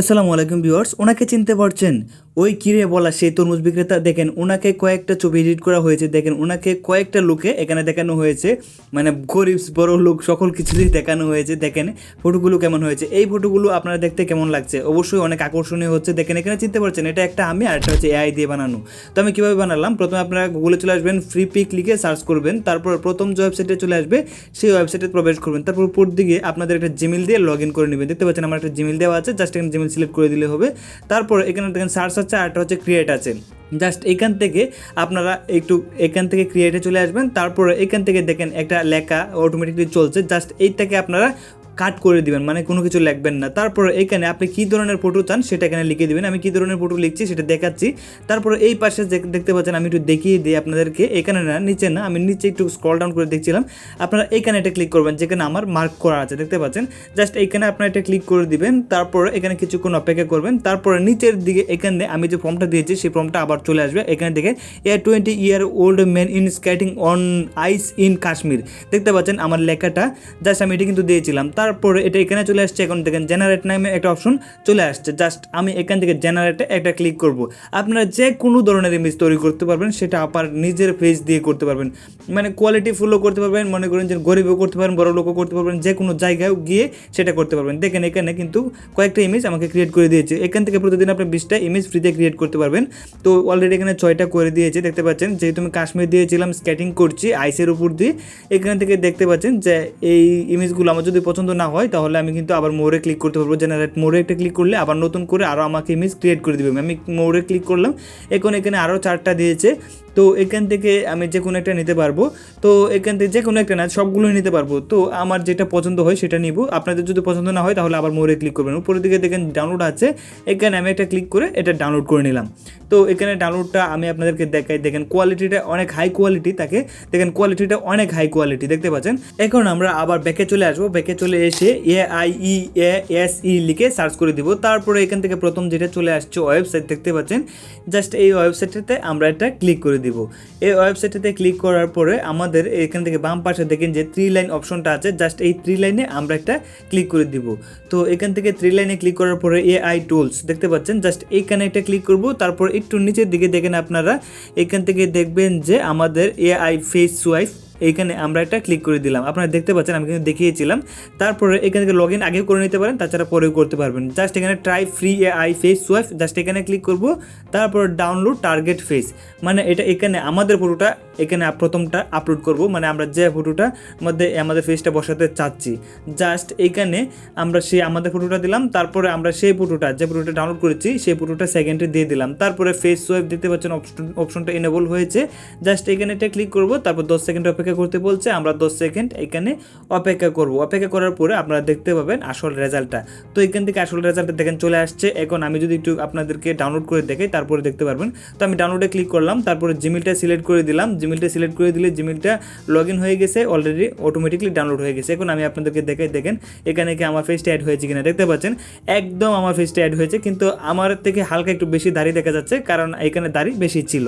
আসসালামু আলাইকুম ভিউয়ার্স, ওনাকে চিনতে পারছেন? ওই কিরে বলা সেই তরমুজ বিক্রেতা, দেখেন ওনাকে কয়েকটা ছবি এডিট করা হয়েছে, দেখেন ওনাকে কয়েকটা লোকে এখানে দেখানো হয়েছে মানে গরিব, বড় লোক, সকল কিছুতেই দেখানো হয়েছে, দেখেন ফটোগুলো কেমন হয়েছে। এই ফটোগুলো আপনারা দেখতে কেমন লাগছে? অবশ্যই অনেক আকর্ষণীয় হচ্ছে, দেখেন এখানে চিনতে পারছেন, এটা একটা আমি আর একটা হচ্ছে এআই দিয়ে বানানো। তো আমি কীভাবে বানালাম? প্রথমে আপনারা গুগলে চলে আসবেন ফ্রি পিক লিখে সার্চ করবেন, তারপর প্রথম যে ওয়েবসাইটে চলে আসবে, সেই ওয়েবসাইটে প্রবেশ করবেন, তারপর উপর দিকে আপনাদের একটা জিমেল দিয়ে লগ ইন করে নেবেন। দেখতে পাচ্ছেন আমার একটা জিমেল দেওয়া আছে জাস্ট এখানে জিমেল সিলেক্ট করে দিলে হবে। তারপর এখানে দেখেন সার্চ হচ্ছে আরেকটা হচ্ছে ক্রিয়েট আছে। জাস্ট এখান থেকে আপনারা একটু এখান থেকে ক্রিয়েটে চলে আসবেন। তারপরে এখান থেকে দেখেন একটা লেখা অটোমেটিকলি চলছে। জাস্ট এইটাকে আপনারা কাট করে দিবেন মানে কোনো কিছু লিখবেন না। তারপরে এখানে আপনি কী ধরনের ফটো চান সেটা এখানে লিখে দিবেন। আমি কী ধরনের ফটো লিখছি সেটা দেখাচ্ছি। তারপরে এই পাশে দেখতে পাচ্ছেন, আমি একটু দেখিয়ে দিই আপনাদেরকে। এখানে না, নিচে না, আমি নিচে একটু স্ক্রল ডাউন করে দেখছিলাম। আপনারা এখানে এটা ক্লিক করবেন, যেখানে আমার মার্ক করা আছে, দেখতে পাচ্ছেন? জাস্ট এইখানে আপনারা এটা ক্লিক করে দিবেন, তারপরে এখানে কিছুক্ষণ অপেক্ষা করবেন। তারপরে নিচের দিকে এখানে আমি যে ফর্মটা দিয়েছি, সেই ফর্মটা আবার চলে আসবে। এখানে দেখে a twenty year old man in skating on ice in Kashmir দেখতে পাচ্ছেন আমার লেখাটা জাস্ট আমি এটা কিন্তু দিয়েছিলাম। তারপরে এটা এখানে চলে আসছে, এখন দেখেন জেনারেট নামে একটা অপশন চলে আসছে। জাস্ট আমি এখান থেকে জেনারেটে একটা ক্লিক করব। আপনারা যে কোনো ধরনের ইমেজ তৈরি করতে পারবেন, সেটা আপনার নিজের ফেস দিয়ে করতে পারবেন। মানে কোয়ালিটি ফুলও করতে পারবেন, মনে করেন যে গরিবও করতে পারবেন বড় লোকও করতে পারবেন, যে কোনো জায়গায় গিয়ে সেটা করতে পারবেন। দেখেন এখানে কিন্তু কয়েকটা ইমেজ আমাকে ক্রিয়েট করে দিয়েছে। এখান থেকে প্রতিদিন আপনি বিশটা ইমেজ ফ্রিতে ক্রিয়েট করতে পারবেন। তো অলরেডি এখানে ছয়টা করে দিয়েছে, দেখতে পাচ্ছেন। যেহেতু আমি কাশ্মীর দিয়েছিলাম স্কেটিং করছি আইসের উপর দিয়ে। এখান থেকে দেখতে পাচ্ছেন যে এই ইমেজগুলো আমার যদি পছন্দ না হয়, তাহলে আমি কিন্তু আবার মোড়ে ক্লিক করতে পারব। জেনারেট মোড়ে একটা ক্লিক করলে আবার নতুন করে আরও আমাকে ইমেজ ক্রিয়েট করে দেবে। আমি মোড়ে ক্লিক করলাম, এখন এখানে আরও চারটা দিয়েছে। তো এখান থেকে আমি যে কোনো একটা নিতে পারব। তো এখান থেকে যে কোনো একটা না, সবগুলোই নিতে পারব। তো আমার যেটা পছন্দ হয় সেটা নিব। আপনাদের যদি পছন্দ না হয় তাহলে আবার মোড়ে ক্লিক করবেন। উপরের দিকে দেখেন ডাউনলোড আছে। এখানে আমি একটা ক্লিক করে এটা ডাউনলোড করে নিলাম। তো এখানে ডাউনলোডটা আমি আপনাদেরকে দেখাই। দেখেন কোয়ালিটিটা অনেক হাই কোয়ালিটি তাকে। দেখেন কোয়ালিটিটা অনেক হাই কোয়ালিটি দেখতে পাচ্ছেন? এখন আমরা আবার ব্যাকে চলে আসব। ব্যাকে চলে এসে A I E A S E লিখে সার্চ করে দিব। তারপরে এখান থেকে প্রথম যেটা চলে আসছে ওয়েবসাইট দেখতে পাচ্ছেন? জাস্ট এই ওয়েবসাইটটাতে আমরা এটা ক্লিক করে দিব। এই ওয়েবসাইটটিতে ক্লিক করার পরে আমাদের এখান থেকে বাম পাশে দেখেন যে থ্রি লাইন অপশনটা আছে জাস্ট এই থ্রি লাইনে আমরা একটা ক্লিক করে দিব। তো এখান থেকে থ্রি লাইনে ক্লিক করার পরে এআই আই টুলস দেখতে পাচ্ছেন জাস্ট এইখানে একটা ক্লিক করব, তারপর একটু নিচের দিকে দেখেন আপনারা, এখান থেকে দেখবেন যে আমাদের এআই আই ফেস সোয়াইপ এইখানে আমরা একটা ক্লিক করে দিলাম। আপনারা দেখতে পাচ্ছেন, আমি কিন্তু দেখিয়েছিলাম। তারপরে এখান থেকে লগ ইন আগেও করে নিতে পারেন, তাছাড়া পরেও করতে পারবেন। জাস্ট এখানে try free A I face swipe just এখানে ক্লিক করব। তারপর ডাউনলোড টার্গেট ফেস মানে এটা এখানে আমাদের ফটোটা এখানে প্রথমটা আপলোড করব। মানে আমরা যে ফটোটা মধ্যে, আমাদের ফেসটা বসাতে চাচ্ছি। জাস্ট এখানে আমরা সেই আমাদের ফটোটা দিলাম, তারপরে আমরা সেই ফটোটা যে ফটোটা ডাউনলোড করেছি, সেই ফটোটা সেকেন্ডে দিয়ে দিলাম। তারপরে ফেস সোয়াইপ দিতে পারছেন অপশন অপশনটা এনেবল হয়েছে। জাস্ট এখানে এটা ক্লিক করব, তারপর দশ সেকেন্ড অপেক্ষা করতে বলছে, আমরা দশ সেকেন্ড এখানে অপেক্ষা করব। অপেক্ষা করার পরে আপনারা দেখতে পাবেন আসল রেজাল্টটা তো এখান থেকে আসল রেজাল্টটা দেখেন, চলে আসছে। এখন আমি যদি একটু আপনাদেরকে ডাউনলোড করে দেখাই, তারপরে দেখতে পারবেন। তো আমি ডাউনলোডে ক্লিক করলাম, তারপরে জিমেলটা সিলেক্ট করে দিলাম। জিমেলটা সিলেক্ট করে দিলে জিমেলটা লগ ইন হয়ে গেছে অলরেডি অটোমেটিকলি ডাউনলোড হয়ে গেছে। এখন আমি আপনাদেরকে দেখাই, দেখেন, এখানে কি আমার ফেসটা অ্যাড হয়েছে কিনা? দেখতে পাচ্ছেন, একদম আমার ফেসটা অ্যাড হয়েছে, কিন্তু আমার থেকে হালকা একটু বেশি দাড়ি দেখা যাচ্ছে, কারণ এখানে দাড়ি বেশি ছিল।